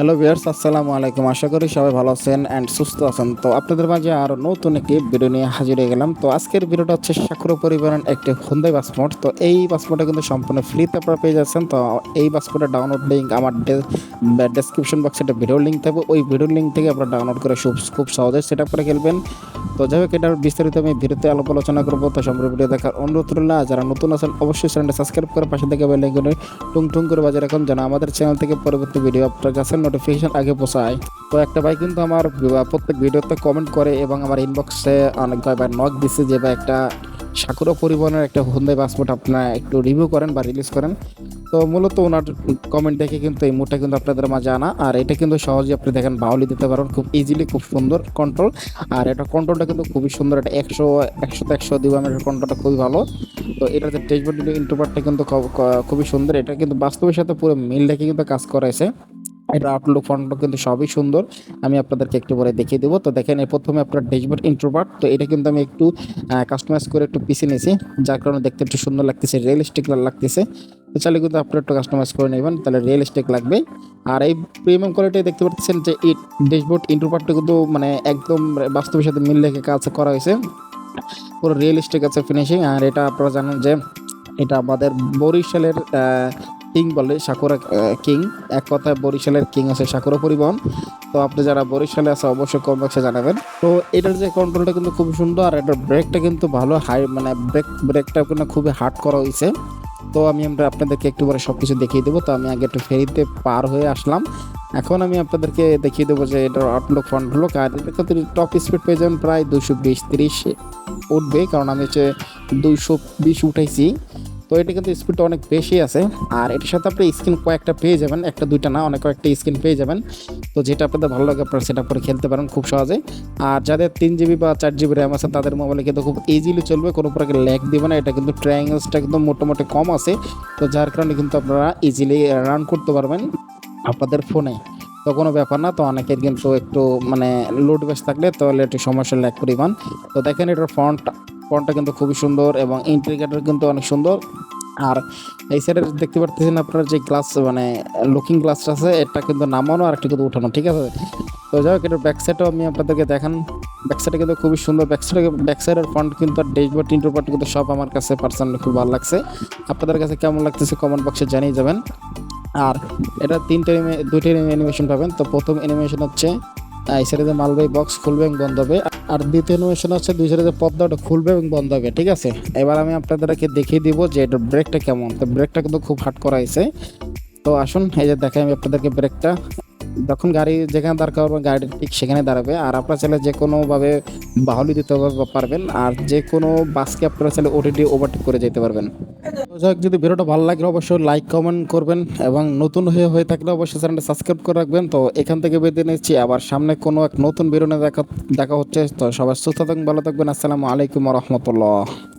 Hello viewers আসসালামু আলাইকুম। আশা করি সবাই ভালো আছেন অ্যান্ড সুস্থ আছেন। তো আপনাদের মাঝে আরও নতুন একটি ভিডিও নিয়ে হাজির হয়ে গেলাম। তো আজকের ভিডিওটা হচ্ছে সাকুর পরিবারের একটি হুন্দাই পাসপোর্ট তো এই পাসপোর্টটা কিন্তু সম্পূর্ণ ফ্রিতে আপনারা পেয়ে যাচ্ছেন। তো এই পাসপোর্টের ডাউনলোড লিঙ্ক আমার ডেসক্রিপশন বক্সে একটা ভিডিও লিঙ্ক থাকবে। ওই ভিডিও লিঙ্ক থেকে আপনারা ডাউনলোড করে খুব খুব সহজে সেট করে খেলবেন। তো যাই হোক, এটার বিস্তারিত আমি ভিডিওতে আলোপ আলোচনা করব। তো সম্পূর্ণ ভিডিও দেখার অনুরোধ রইল যারা নতুন আছেন, অবশ্যই চ্যানেলটা সাবস্ক্রাইব করে পাশে থেকে বেল টুং টুং করে বাজার রাখুন, যেন আমাদের চ্যানেল থেকে পরবর্তী ভিডিও আপনার কাছে নোটিফিকেশন আগে পৌঁছায়। তো একটা ভাই কিন্তু আমার প্রত্যেক ভিডিওতে কমেন্ট করে এবং আমার ইনবক্সে অনেক ভাই নক দিচ্ছে যে ভাই একটা সাকুরা পরিবহনের একটা হুন্দাই পাসপোর্ট আপনারা একটু রিভিউ করেন বা রিলিজ করেন। তো মূলত ওনার কমেন্ট দেখে কিন্তু এই মুডটা কিন্তু আপনাদের মাঝে আনা। আর এটা কিন্তু সহজে আপনি দেখেন বাউলি দিতে পারেন খুব ইজিলি খুব সুন্দর কন্ট্রোল আর এটা কন্ট্রোলটা কিন্তু খুবই সুন্দর। এটা একশো একশোতে একশো দিব আমার কন্ট্রোলটা খুবই ভালো। তো এটাতে টেচবোর্ড ইন্টারপারটা কিন্তু খুবই সুন্দর। এটা কিন্তু বাস্তবের সাথে পুরো মিল রেখে কিন্তু কাজ করাইছে। এটা আউটলুক ফন্টটা কিন্তু সবই সুন্দর। আমি আপনাদেরকে একটু পরে দেখিয়ে দেবো। তো দেখেন, এর প্রথমে আপনার ড্যাশবোর্ড ইন্ট্রোভার্ট তো এটা কিন্তু আমি একটু কাস্টমাইজ করে একটু পিছিয়ে নিয়েছি। যার কারণে দেখতে একটু সুন্দর লাগতেছে রিয়েলিস্টিক লাগতেছে। তো চাইলে কিন্তু আপনারা একটু কাস্টমাইজ করে নেবেন, তাহলে রিয়েলিস্টিক লাগবে আর এই প্রিমিয়াম কোয়ালিটি দেখতে পাচ্ছেন যে এই ড্যাশবোর্ড ইন্ট্রোভার্টটা কিন্তু মানে একদম বাস্তবের সাথে মিল রেখে কাজ করা হয়েছে। পুরো রিয়েলিস্টিক আছে ফিনিশিং আর এটা আপনারা জানেন যে এটা আমাদের বরিশালের কিং বলে, সাকুরা কিং এক কথায় বরিশালের কিং আছে সাকুরা পরিবহন। তো আপনি যারা বরিশালে আছে অবশ্যই কম বক্সে জানাবেন। তো এটার যে কন্ট্রোলটা কিন্তু খুব সুন্দর, আর এটার ব্রেকটা কিন্তু ভালো হাই মানে ব্রেক ব্রেকটা কিন্তু খুবই হার্ড করা হয়েছে। তো আমি আমরা আপনাদেরকে একটু পরে সব কিছু দেখিয়ে দেবো। তো আমি আগে একটু ফেরিতে পার হয়ে আসলাম। এখন আমি আপনাদেরকে দেখিয়ে দেবো যে এটার আউটলুক ফ্রন্টলুক আর এটা টপ স্পিড পেয়ে যাবেন প্রায় দুশো বিশ তিরিশ উঠবে। কারণ আমি হচ্ছে দুশো বিশ উঠাইছি। তো এটা কিন্তু স্পিডটা অনেক বেশি আছে। আর এটার সাথে আপনি স্ক্রিন কয়েকটা পেয়ে যাবেন, একটা, দুইটা না, অনেক কয়েকটা স্ক্রিন পেয়ে যাবেন। তো যেটা আপনাদের ভালো লাগে, আপনারা সেটা করে খেলতে পারেন খুব সহজে। আর যাদের তিন জিবি বা চার জিবি র্যাম আছে, তাদের মোবাইলে কিন্তু খুব ইজিলি চলবে, কোনো প্রকার ল্যাগ দিবে না। এটা কিন্তু ট্রায়াঙ্গেলসটা কিন্তু মোটামুটি কম আছে। তো যার কারণে কিন্তু আপনারা ইজিলি রান করতে পারবেন আপনাদের ফোনে তো কোনো ব্যাপার না, তো অনেকের কিন্তু একটু মানে লোড বেশ থাকলে তাহলে একটু সমস্যা ল্যাক পরিমাণ তো দেখেন এটার ফ্রন্ট ফ্রন্টটা কিন্তু খুবই সুন্দর এবং ইন্টিগ্রেটার কিন্তু অনেক সুন্দর। আর এই সাইডে দেখতে পারতেছেন আপনার যে গ্লাস মানে লুকিং গ্লাসটা আছে, এটা কিন্তু নামানো আর একটা কিন্তু উঠানো, ঠিক আছে? তো যাই হোক, এটার ব্যাক সাইডও আমি আপনাদেরকে দেখান। ব্যাক সাইডে কিন্তু খুবই সুন্দর। ব্যাক সাইডে ব্যাক সাইডের ফ্রন্ট কিন্তু আর ড্যাশবোর্ড ইন্টারপার্ট কিন্তু সব আমার কাছে পার্সোনালি খুব ভালো লাগছে। আপনাদের কাছে কেমন লাগতেছে কমেন্ট বক্সে জানিয়ে যাবেন। আর এটা তিনটে দুইটা অ্যানিমেশন পাবেন। তো প্রথম অ্যানিমেশন হচ্ছে এই সাইডে মালবাহী বক্স খুলবে বন্ধ হবে। আর দ্বিতীয় অ্যানিমেশন হচ্ছে দুই সাইডে পদ্মাটা খুলবে এবং বন্ধ হবে, ঠিক আছে? এবার আমি আপনাদেরকে দেখিয়ে দিব যে এটার ব্রেকটা কেমন। তো ব্রেকটা কিন্তু খুব হার্ড করা হয়েছে। তো আসুন, এই যে দেখাই আমি আপনাদেরকে ব্রেকটা যখন গাড়ি যেখানে দরকার হবে গাড়ি ঠিক সেখানে দাঁড়াবে। আর আপনারা চাইলে যে কোনোভাবে বাহলি দিতে পারবেন, আর যে কোনো বাসকে আপনারা চাইলে ওটিটি ওভারটেক করে যেতে পারবেন। যাই যদি ভিডিওটা ভালো লাগে, অবশ্যই লাইক কমেন্ট করবেন এবং নতুন হয়ে হয়ে থাকলে অবশ্যই চ্যানেলটা সাবস্ক্রাইব করে রাখবেন। তো এখান থেকে বেঁধে নিচ্ছি। আবার সামনে কোনো এক নতুন নিয়ে দেখা দেখা হচ্ছে। তো সবাই সুস্থ থাকবেন, ভালো থাকবেন। আসসালামু আলাইকুম রহমতুল্লাহ।